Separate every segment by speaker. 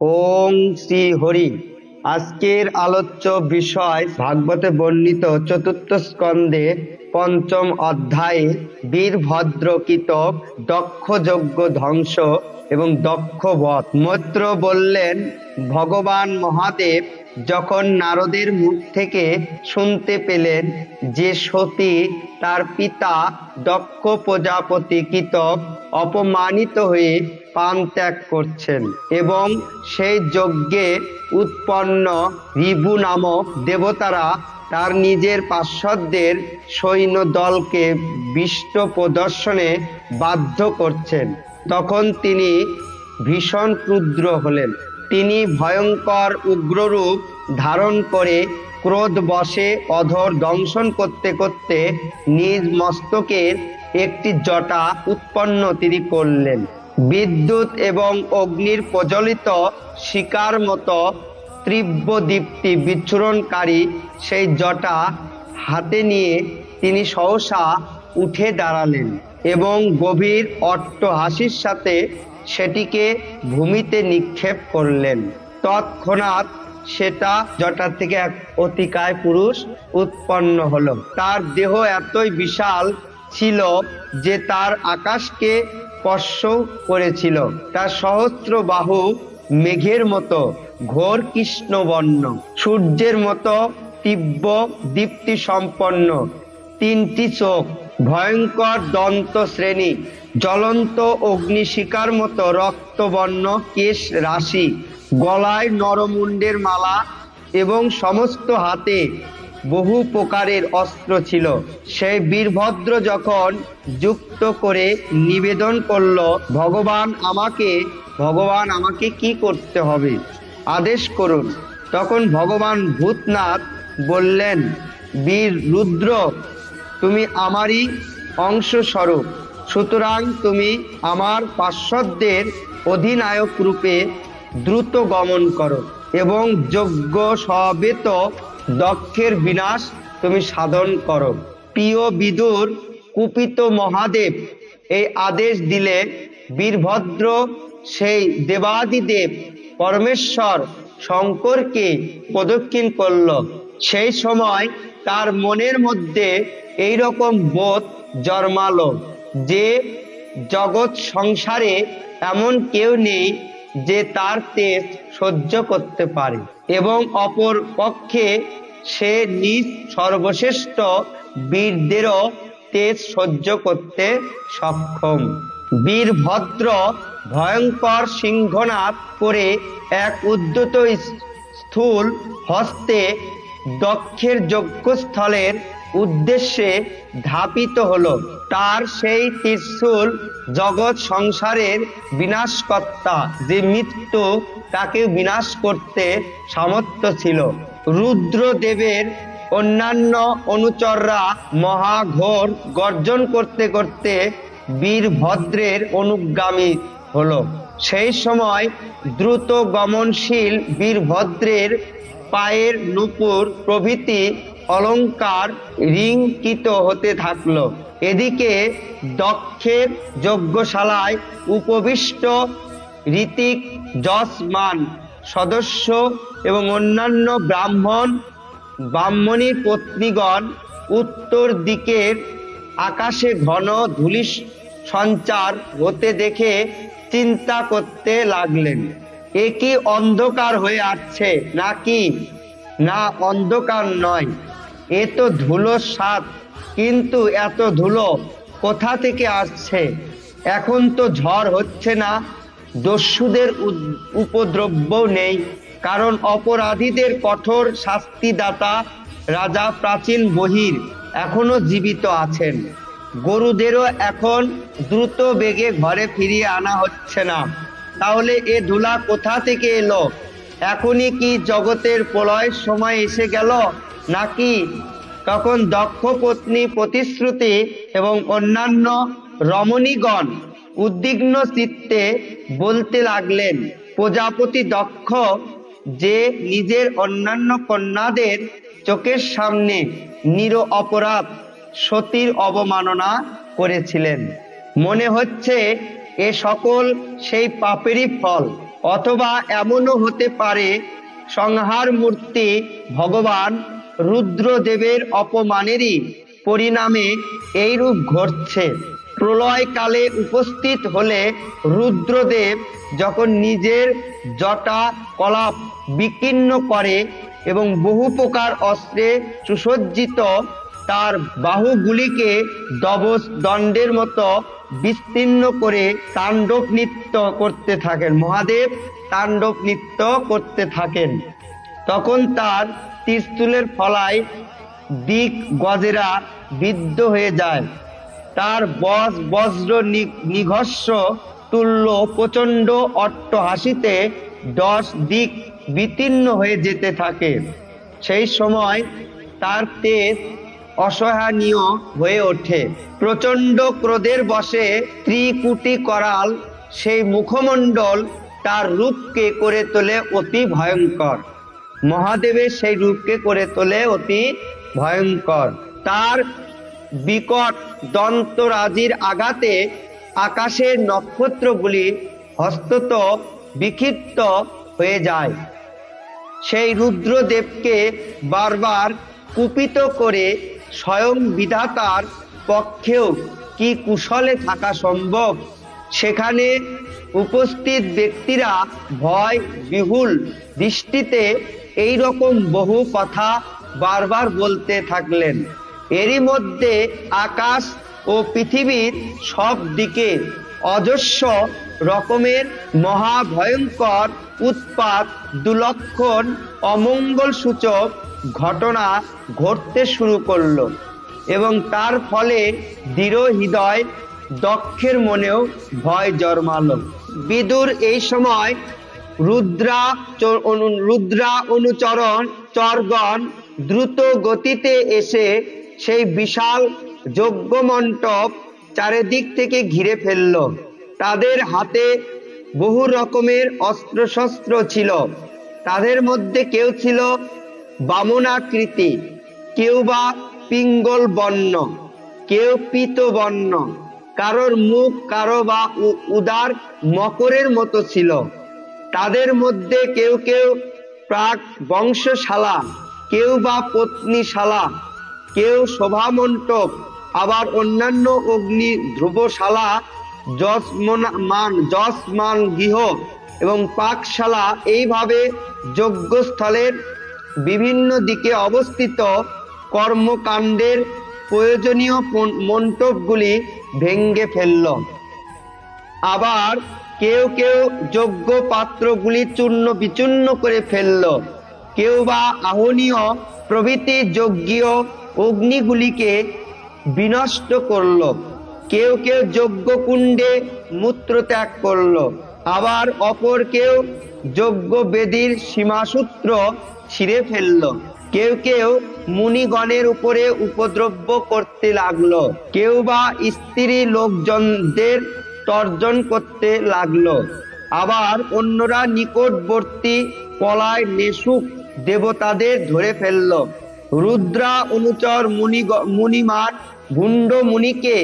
Speaker 1: ওং শ্রী হরি। আজকের আলোচ্য বিষয় ভাগবতে বর্ণিত চতুর্থ স্কন্ধে পঞ্চম অধ্যায়ে বীরভদ্র কীতক দক্ষ যজ্ঞ ধ্বংস এবং দক্ষ বধ। মৈত্র বললেন, ভগবান মহাদেব যখন নারদের মুখ থেকে শুনতে পেলেন যে সতী তার পিতা দক্ষ প্রজাপতি কীতক অপমানিত হয়ে পান ত্যাগ করছেন এবং সেই যজ্ঞে উৎপন্ন রিভু নামক দেবতারা তার নিজের পার্শ্বদের সৈন্য দলকে বিষ্ট প্রদর্শনে বাধ্য করছেন। তখন তিনি ভীষণ ক্রুদ্র হলেন। তিনি ভয়ঙ্কর উগ্ররূপ ধারণ করে ক্রোধ বশে অধর দংশন করতে করতে নিজ মস্তকের একটি জটা উৎপন্ন তিনি করলেন। বিদ্যুৎ এবং অগ্নির প্রজ্বলিত শিকার মতো তীব্র দীপ্তি বিচ্ছুরণকারী সেই জটা হাতে নিয়ে তিনি সহসা উঠে দাঁড়ালেন এবং গভীর অট্ট হাসির সাথে সেটিকে ভূমিতে নিক্ষেপ করলেন। তৎক্ষণাৎ সেটা জটার থেকে এক অতিকায় পুরুষ উৎপন্ন হলো। তার দেহ এতই বিশাল ছিল যে তার আকাশকে স্পর্শ করেছিল। তার সহস্র বাহু মেঘের মতো, ঘোর কৃষ্ণবর্ণ, সূর্যের মতো তীব্র দীপ্তি সম্পন্ন তিনটি চোখ ভয়ঙ্কর দন্ত শ্রেণি, জ্বলন্ত অগ্নিশিকার মতো রক্তবর্ণ, কেশ রাশি, গলায় নরমুণ্ডের মালা এবং সমস্ত হাতে বহু প্রকারের অস্ত্র ছিল। সেই বীরভদ্র যখন যুক্ত করে নিবেদন করল, ভগবান আমাকে ভগবান আমাকে কি করতে হবে? আদেশ করুন। তখন ভগবান ভূতনাথ বললেন, বীর রুদ্র তুমি আমারই অংশ স্বরূপ সুতরাং তুমি আমার পার্শ্বদের অধিনায়ক রূপে দ্রুত গমন করো এবং যোগ্য সবেত দক্ষের বিনাশ তুমি সাধন করো। প্রিয় বিদুর, কুপিত মহাদেব, এই আদেশ দিলে বীরভদ্র সেই দেবাদিদেব পরমেশ্বর শঙ্করকে প্রদক্ষিণ করল। সেই সময় তার মনের মধ্যে এই রকম বোধ জন্মালো যে জগৎ সংসারে এমন কেউ নেই যে তার তেজ সহ্য করতে পারে এবং অপর পক্ষে সে নিজ সর্বশ্রেষ্ঠ বীরদেরও তেজ সহ্য করতে সক্ষম। বীরভদ্র ভয়ঙ্কর সিংহনাদ করে এক উদ্যত স্থূল হস্তে দক্ষের যজ্ঞস্থলের উদ্দেশ্যে ধাপিত হলো। তার সেই ত্রিশূল জগৎ সংসারের বিনাশকর্তা, যে মৃত্যু তাকে বিনাশ করতে সামর্থ্য ছিল। রুদ্রদেবের অন্যান্য অনুচররা মহাঘোর গর্জন করতে করতে বীরভদ্রের অনুগামী হলো। সেই সময় দ্রুত গমনশীল বীরভদ্রের পায়ের নুপুর প্রভৃতি অলঙ্কার রিঙ্কিত হতে থাকল। এদিকে দক্ষের যজ্ঞশালায় উপবিষ্ট ঋতিক যশমান সদস্য এবং অন্যান্য ব্রাহ্মণ ব্রাহ্মণী পত্নীগণ উত্তর দিকের আকাশে ঘন ধূলি সঞ্চার হতে দেখে চিন্তা করতে লাগলেন। এ কি অন্ধকার হয়ে আসছে নাকি? না, অন্ধকার নয়। এ তো ধুলোর স্বাদ, কিন্তু এত ধুলো কোথা থেকে আসছে? এখন তো ঝড় হচ্ছে না, দস্যুদের উপদ্রব্য নেই, কারণ অপরাধীদের কঠোর শাস্তিদাতা রাজা প্রাচীন বহির এখনও জীবিত আছেন। গরুদেরও এখন দ্রুত বেগে ঘরে ফিরিয়ে আনা হচ্ছে না। তাহলে এ ধুলা কোথা থেকে এলো? এখনই কি জগতের প্রলয়ের সময় এসে গেল? নাকি তখন দক্ষ পত্নী প্রতিশ্রুতি এবং অন্যান্য রমণীগণ উদ্বিগ্ন চিত্তে বলতে লাগলেন, প্রজাপতি দক্ষ যে নিজের অন্যান্য কন্যাদের চোখের সামনে নির অপরাধ সতীর অবমাননা করেছিলেন। মনে হচ্ছে এ সকল সেই পাপেরই ফল, অথবা এমনও হতে পারে সংহার মূর্তি ভগবান রুদ্রদেবের অপমানেরই পরিণামে এইরূপ ঘটছে। প্রলয়কালে উপস্থিত হলে রুদ্রদেব যখন নিজের জটা কলাপ বিকীর্ণ করে এবং বহু প্রকার অস্ত্রে সুসজ্জিত তার বাহুগুলিকে দবস দণ্ডের মতো বিস্তীর্ণ করে তাণ্ডব নৃত্য করতে থাকেন। মহাদেব তাণ্ডব নৃত্য করতে থাকেন। তখন তার ত্রিস্থূলের ফলায় দিক গজেরা বিদ্ধ হয়ে যায়। তার বজ বজ্র নি- নিঘর্ষ তুল্য প্রচণ্ড অট্ট হাসিতে দশ দিক বিতীর্ণ হয়ে যেতে থাকে। সেই সময় তার তেজ অসহনীয় হয়ে ওঠে। প্রচণ্ড ক্রোধের বশে ত্রিকুটি করাল, সেই মুখমণ্ডল তার রূপকে করে তোলে অতি ভয়ঙ্কর। মহাদেবের সেই রূপকে করে তোলে অতি ভয়ঙ্কর। তার বিকট দন্তরাজির আঘাতে আকাশের নক্ষত্রগুলি হস্তত বিক্ষিপ্ত হয়ে যায়। সেই রুদ্রদেবকে বারবার কুপিত করে স্বয়ং বিধাতার পক্ষেও কি কুশলে থাকা সম্ভব? সেখানে উপস্থিত ব্যক্তিরা ভয়, বিহুল দৃষ্টিতে এই রকম বহু কথা বারবার বলতে থাকলেন। এরই মধ্যে আকাশ ও পৃথিবীর সব দিকে অজস্র রকমের মহাভয়ঙ্কর উৎপাত দুলক্ষণ অমঙ্গল সূচক ঘটনা ঘটতে শুরু করল এবং তার ফলে দৃঢ় হৃদয়, দক্ষের মনেও ভয় জন্মালো। বিদুর এই সময় রুদ্রা রুদ্রা অনুচরণ, চরগণ দ্রুত গতিতে এসে সেই বিশাল যজ্ঞ মণ্ডপ চারিদিক থেকে ঘিরে ফেলল। তাদের হাতে বহু রকমের অস্ত্রশস্ত্র ছিল। তাদের মধ্যে কেউ ছিল বামনাকৃতি। কেউ বা পিঙ্গল বর্ণ, কেউ পিত বর্ণ। কারোর মুখ কারও বা উদার মকরের মতো ছিল। তাদের মধ্যে কেউ কেউ প্রাক বংশশালা, কেউ বা পত্নীশালা, কেউ শোভামণ্ডপ, আবার অন্যান্য অগ্নি ধ্রুবশালা যশমান যশমান গৃহ এবং পাকশালা এইভাবে যজ্ঞস্থলের বিভিন্ন দিকে অবস্থিত কর্মকাণ্ডের প্রয়োজনীয় মণ্ডপগুলি ভেঙ্গে ফেলল। আবার কেউ কেউ যোগ্য পাত্রগুলি চূর্ণ বিচূর্ণ করে ফেলল। কেউ বা আহনীয় প্রভৃতি যজ্ঞীয় অগ্নিগুলিকে বিনষ্ট করল। কেউ কেউ যজ্ঞ কুণ্ডে মূত্র ত্যাগ করল। আবার অপর কেউ যজ্ঞ বেদীর সীমাসূত্র ছিঁড়ে ফেলল। কেউ কেউ মুনিগণের উপরে উপদ্রব্য করতে লাগল। কেউ বা স্ত্রী লোকজনদের তর্জন করতে লাগল। আবার অন্যরা নিকটবর্তী পলায় নেশুক দেবতাদের ধরে ফেলল। রুদ্রা অনুচর মুনি মুনিমার ভুণ্ড মুনিকে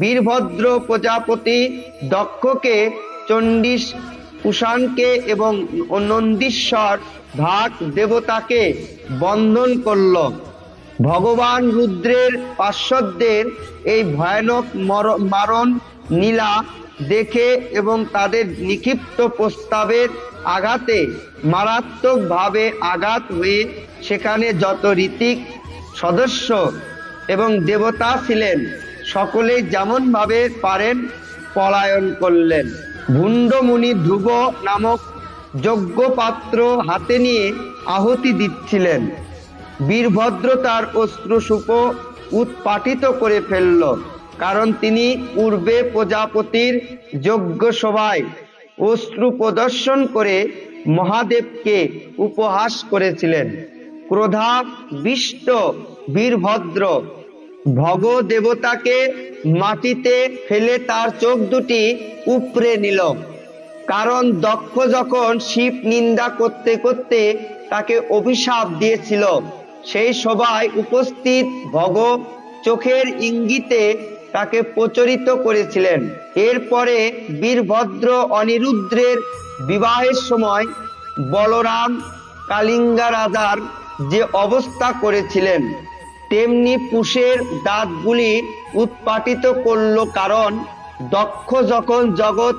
Speaker 1: বীরভদ্র প্রজাপতি দক্ষকে চণ্ডীশ কুষাণকে এবং নন্দীশ্বর ভাগ দেবতাকে বন্ধন করল। ভগবান রুদ্রের পার্শ্বদের এই ভয়ানক মর- মারণ, নীলা দেখে এবং তাদের নিক্ষিপ্ত প্রস্তাবের আঘাতে মারাত্মকভাবে আঘাত হয়ে সেখানে যত ঋতিক সদস্য এবং দেবতা ছিলেন, সকলেই যেমনভাবে পারেন পলায়ন করলেন। ভুণ্ডমুনি ধ্রুব নামক যজ্ঞ পাত্র হাতে নিয়ে আহতি দিচ্ছিলেন। বীরভদ্র তার অশ্রুসূপ উৎপাটিত করে ফেলল, কারণ তিনি পূর্বে প্রজাপতির যজ্ঞ সভায় অশ্রু প্রদর্শন করে মহাদেবকে উপহাস করেছিলেন। ক্রোধা বিষ্ট বীরভদ্র ভগ দেবতাকে মাটিতে ফেলে তার চোখ দুটি উপড়ে নিল। কারণ দক্ষ যখন শিব নিন্দা করতে করতে তাকে অভিশাপ দিয়েছিল, সেই সভায় উপস্থিত ভগ চোখের ইঙ্গিতে তাকে প্রচরিত করেছিলেন। এরপরে বীরভদ্র অনিরুদ্রের বিবাহের সময় বলরাম কালিঙ্গা রাজার যে অবস্থা করেছিলেন, তেমনি পুষের দাঁতগুলি উৎপাটিত করল কারণ দক্ষ যখন জগৎ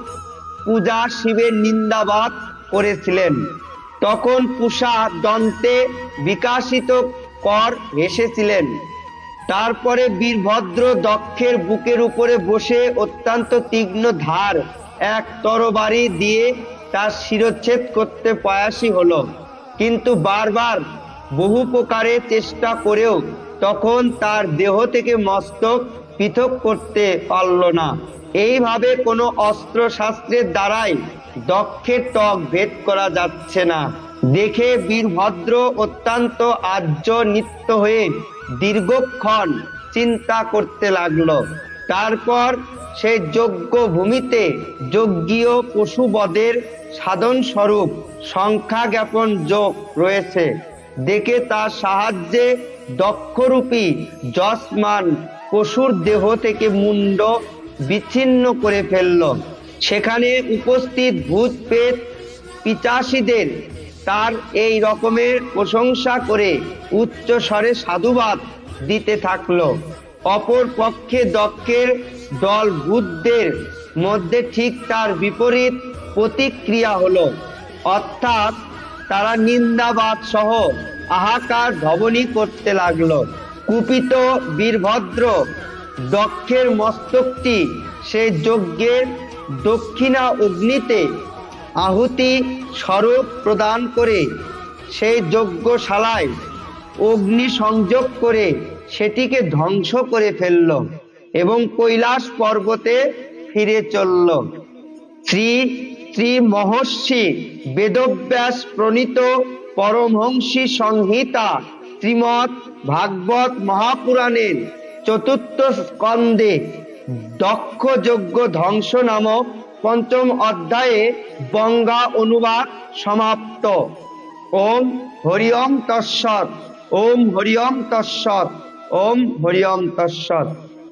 Speaker 1: পূজা শিবের নিন্দাবাদ করেছিলেন। তখন পুষা দন্তে বিকাশিত কর হেসেছিলেন তারপরে বীরভদ্র দক্ষের বুকের উপরে বসে অত্যন্ত তীক্ষ্ণ ধার এক তরবারি দিয়ে তার শিরচ্ছেদ করতে প্রয়াসী হলো। কিন্তু বারবার বহু প্রকারে চেষ্টা করেও তখন তার দেহ থেকে মস্তক পৃথক করতে পারল না। এইভাবে কোনো অস্ত্র শাস্ত্রের দ্বারাই দক্ষের টক ভেদ করা যাচ্ছে না। দেখে বীরভদ্র অত্যন্ত আর্য নিত্য হয়ে দীর্ঘক্ষণ চিন্তা করতে লাগল। তারপর সে যজ্ঞ ভূমিতে যজ্ঞীয় পশুবদের সাধন স্বরূপ সংখ্যা জ্ঞাপন যোগ রয়েছে। দেখে তার সাহায্যে দক্ষরূপী যশমান পশুর দেহ থেকে মুন্ড বিচ্ছিন্ন করে ফেলল। সেখানে উপস্থিত ভূত পেট পিচাসীদের তার এই রকমের প্রশংসা করে উচ্চ স্বরে সাধুবাদ দিতে থাকল। অপর পক্ষে দক্ষের দল ভূতদের মধ্যে ঠিক তার বিপরীত প্রতিক্রিয়া হলো। অর্থাৎ তারা নিন্দাবাদ সহ আহাকার ধবনী করতে লাগল। কুপিত বীরভদ্র দক্ষের মস্তকটি সেই যজ্ঞের দক্ষিণা অগ্নিতে আহুতি স্বরূপ প্রদান করে। সেই যজ্ঞশালায় অগ্নি সংযোগ করে সেটিকে ধ্বংস করে ফেলল এবং কৈলাস পর্বতে ফিরে চলল। শ্রী শ্রী মহর্ষি বেদব্যাস প্রণীত পরমহংসী সংহিতা শ্রীমৎ ভাগবত মহাপুরাণের চতুর্থ স্কন্ধে দক্ষ যজ্ঞ ধ্বংস নামক পঞ্চম অধ্যায়ে বঙ্গা অনুবাদ সমাপ্ত। ওম হরিওম তৎসৎ, ওম হরিওম তৎসৎ, ওম হরিওম তৎসৎ।